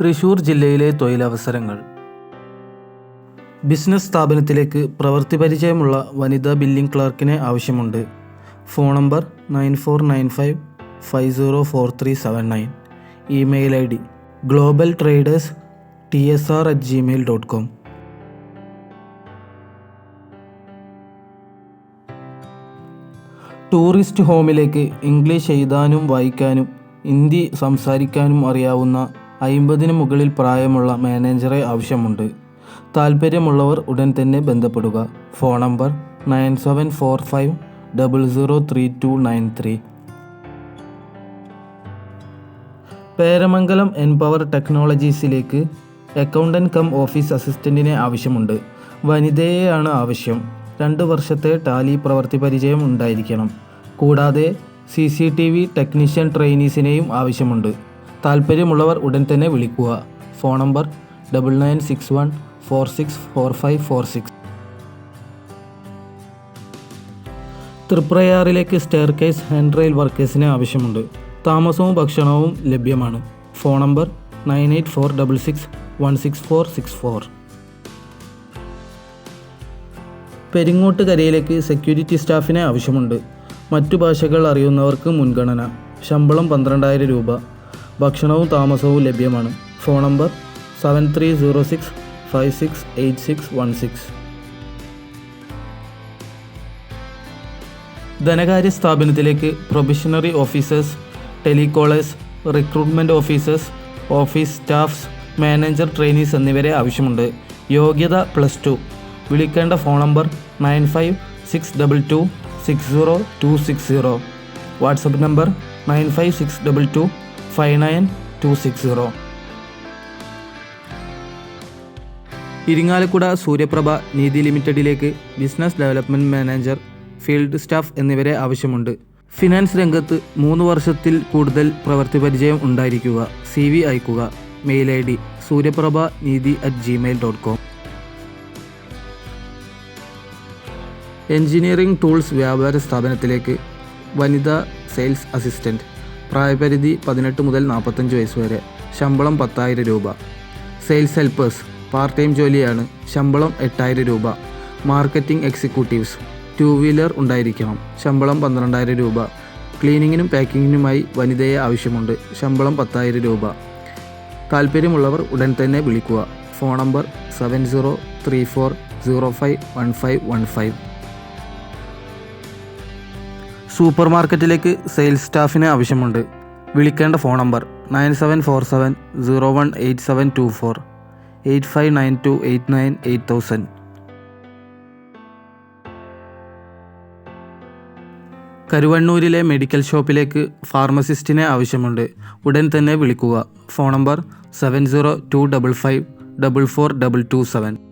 തൃശൂർ ജില്ലയിലെ തൊഴിലവസരങ്ങൾ. ബിസിനസ് സ്ഥാപനത്തിലേക്ക് പ്രവൃത്തി പരിചയമുള്ള വനിതാ ബില്ലിംഗ് ക്ലർക്കിനെ ആവശ്യമുണ്ട്. Phone number nine four nine five five zero four three seven nine. Email I D global traders T S R at gmail dot com. Tourist ഹോമിലേക്ക് English എഴുതാനും വായിക്കാനും ഹിന്ദി സംസാരിക്കാനും അറിയാവുന്ന അയിമ്പതിന് മുകളിൽ പ്രായമുള്ള മാനേജറെ ആവശ്യമുണ്ട്. താൽപ്പര്യമുള്ളവർ ഉടൻ തന്നെ ബന്ധപ്പെടുക. Phone number nine seven four five double zero three two nine three. Peramangalam Enpower ടെക്നോളജീസിലേക്ക് accountant cum office അസിസ്റ്റന്റിനെ ആവശ്യമുണ്ട്. വനിതയെയാണ് ആവശ്യം. രണ്ട് വർഷത്തെ ടാലി പ്രവൃത്തി പരിചയം ഉണ്ടായിരിക്കണം. കൂടാതെ C C T V technician ട്രെയിനീസിനെയും ആവശ്യമുണ്ട്. താല്പര്യമുള്ളവർ ഉടൻ തന്നെ വിളിക്കുക. Phone number double nine six one four six four five four six തൃപ്രയാറിലേക്ക് staircase handrail വർക്കേഴ്സിന് ആവശ്യമുണ്ട്. താമസവും ഭക്ഷണവും ലഭ്യമാണ്. Phone number nine eight four double six one six four six four. Peringottu കരയിലേക്ക് സെക്യൂരിറ്റി സ്റ്റാഫിനെ ആവശ്യമുണ്ട്. മറ്റു ഭാഷകൾ അറിയുന്നവർക്ക് മുൻഗണന. ശമ്പളം പന്ത്രണ്ടായിരം രൂപ. ഭക്ഷണവും താമസവും ലഭ്യമാണ്. Phone number seven three zero six five six eight six one six ധനകാര്യ സ്ഥാപനത്തിലേക്ക് probationary officers telecallers recruitment officers office staffs manager trainees എന്നിവരെ ആവശ്യമുണ്ട്. യോഗ്യത പ്ലസ് ടു. വിളിക്കേണ്ട phone number nine five six double two six zero two six zero WhatsApp number nine five six double two five nine two six zero. Irinjalakuda Suryaprabha Neethi ലിമിറ്റഡിലേക്ക് business development manager field staff എന്നിവരെ ആവശ്യമുണ്ട്. Finance രംഗത്ത് മൂന്ന് വർഷത്തിൽ കൂടുതൽ പ്രവൃത്തി പരിചയം ഉണ്ടായിരിക്കുക. സി വി അയക്കുക mail I D Suryaprabha Neethi at gmail dot com engineering tools വ്യാപാര സ്ഥാപനത്തിലേക്ക് വനിതാ സെയിൽസ് അസിസ്റ്റന്റ് പ്രായപരിധി പതിനെട്ട് മുതൽ നാൽപ്പത്തഞ്ച് വയസ്സ് വരെ. ശമ്പളം പത്തായിരം രൂപ. Sales helpers. പാർട്ട് ടൈം ജോലിയാണ്. ശമ്പളം എട്ടായിരം രൂപ. Marketing executives. ടു വീലർ ഉണ്ടായിരിക്കണം. ശമ്പളം പന്ത്രണ്ടായിരം രൂപ. ക്ലീനിങ്ങിനും പാക്കിങ്ങിനുമായി വനിതയെ ആവശ്യമുണ്ട്. ശമ്പളം പത്തായിരം രൂപ. താല്പര്യമുള്ളവർ ഉടൻ തന്നെ വിളിക്കുക. Phone number seven zero three four zero five one five one five. Super മാർക്കറ്റിലേക്ക് സെയിൽസ് സ്റ്റാഫിന് ആവശ്യമുണ്ട്. വിളിക്കേണ്ട phone number nine seven four seven zero one eight seven two four eight five nine two eight nine eight thousand. കരുവണ്ണൂരിലെ medical ഷോപ്പിലേക്ക് ഫാർമസിസ്റ്റിനെ ആവശ്യമുണ്ട്. ഉടൻ തന്നെ വിളിക്കുക. Phone number seven zero two double five double four double two seven.